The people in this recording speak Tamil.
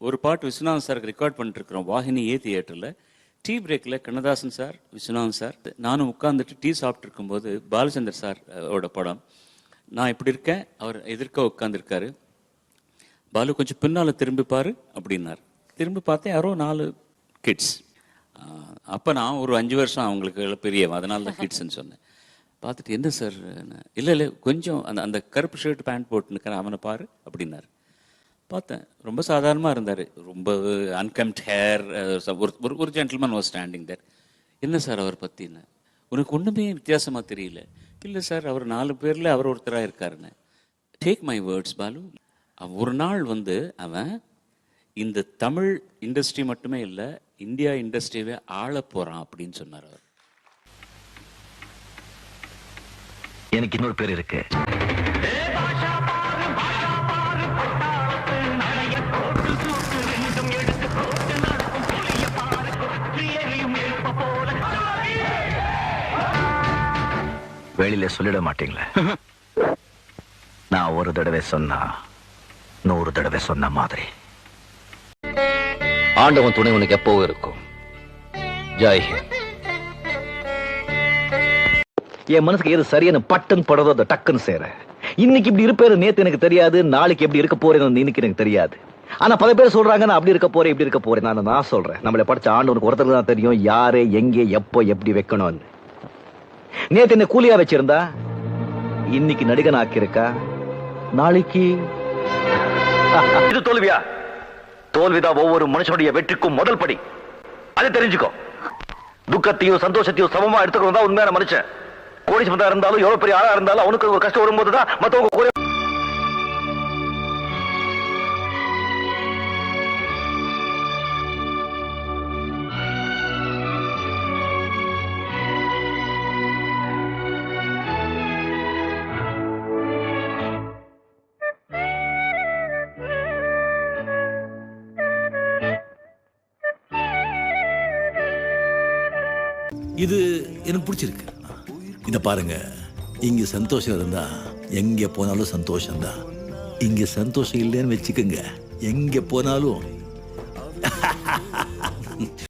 ஒரு பாட்டு விஸ்வநாதன் சாருக்கு ரெக்கார்ட் பண்ணிட்டு வாகினி ஏ தியேட்டரில் டீ பிரேக்கில் கண்ணதாசன் சார் விஸ்வநாதன் சார் நானும் உட்காந்துட்டு டீ சாப்பிட்ருக்கும் போது பாலச்சந்தர் சார் ஓட படம். நான் இப்படி இருக்கேன் அவர் எதிர்க்க உட்காந்துருக்காரு பாலு கொஞ்சம் பின்னால் திரும்பி பாரு அப்படின்னார். திரும்பி பார்த்தேன் யாரோ நாலு கிட்ஸ் அப்போ நான் ஒரு அஞ்சு வருஷம் அவங்களுக்கு பெரியவன் அதனால தான் கிட்ஸ்ன்னு சொன்னேன். பார்த்துட்டு என்ன சார்? இல்லை இல்லை கொஞ்சம் அந்த அந்த கருப்பு ஷர்ட் பேண்ட் போட்டுனுக்கிறேன் அவனை பாரு அப்படின்னாரு. பார்த்தேன். ரொம்ப சாதாரணமாக இருந்தார். ரொம்ப uh, அன்கம்ட் ஹேர் uh, ஒரு ஒரு ஒரு ஜென்டில்மேன் வாஸ் ஸ்டாண்டிங் தேர் என்ன சார் அவர் பற்றின்னு உனக்கு ஒன்றுமே வித்தியாசமாக தெரியல. இல்லை சார் அவர் நாலு பேரில் அவர் ஒருத்தராக இருக்காருன்னு. Take my words Balu. ஒரு நாள் வந்து அவன் இந்த தமிழ் இண்டஸ்ட்ரி மட்டுமே இல்லை இந்தியா இண்டஸ்ட்ரியவே ஆள போகிறான் அப்படின்னு சொன்னார் அவர். எனக்கு இன்னொரு பேர் இருக்குது வெளியில சொல்லிட மாட்டீங்களே? நான் ஒரு தடவை சொன்னா நூறு தடவை சொன்ன மாதிரி. ஆண்டவன் துணை உனக்கு எப்பவும் இருக்கும். ஜெய் என் மனசுக்கு எது சரியான பட்டுன்னு படுறதோ அதை டக்குன்னு சேர. இன்னைக்கு இப்படி இருப்பேரு நேத்து எனக்கு தெரியாது நாளைக்கு எப்படி இருக்க போறேன்னு இன்னைக்கு எனக்கு தெரியாது. ஆனா பல பேர் சொல்றாங்க நான் அப்படி இருக்க போறேன் இப்படி இருக்க போறேன் நான் நான் சொல்றேன். நம்மளை படிச்ச ஆண்டவனுக்கு ஒருத்தருக்கு தான் தெரியும் யாரு எங்கே எப்போ எப்படி வைக்கணும்னு. நேத்து என்ன கூலியா வச்சிருந்தா? இன்னைக்கு நடிகன் ஆக்கியிருக்கா நாளைக்கு. இது தோல்வியா? தோல்விதான் ஒவ்வொரு மனுஷனுடைய வெற்றிக்கும் முதல் படி. அதை தெரிஞ்சுக்கோ. துக்கத்தையும் சந்தோஷத்தையும் சமமா எடுத்துக்கணும் தான் உண்மையான மனுஷன். கோடீஸ்வரா இருந்தாலும் எவ்வளவு பெரிய ஆளா இருந்தாலும் அவனுக்கு ஒரு கஷ்டம் வரும்போது தான் மத்தவங்க இது எனக்கு பிடிச்சிருக்கு. இதை பாருங்க. இங்கே சந்தோஷம் இருந்தா எங்கே போனாலும் சந்தோஷம் தான் இங்கே சந்தோஷம் இல்லைன்னு வச்சுக்கோங்க. எங்கே போனாலும்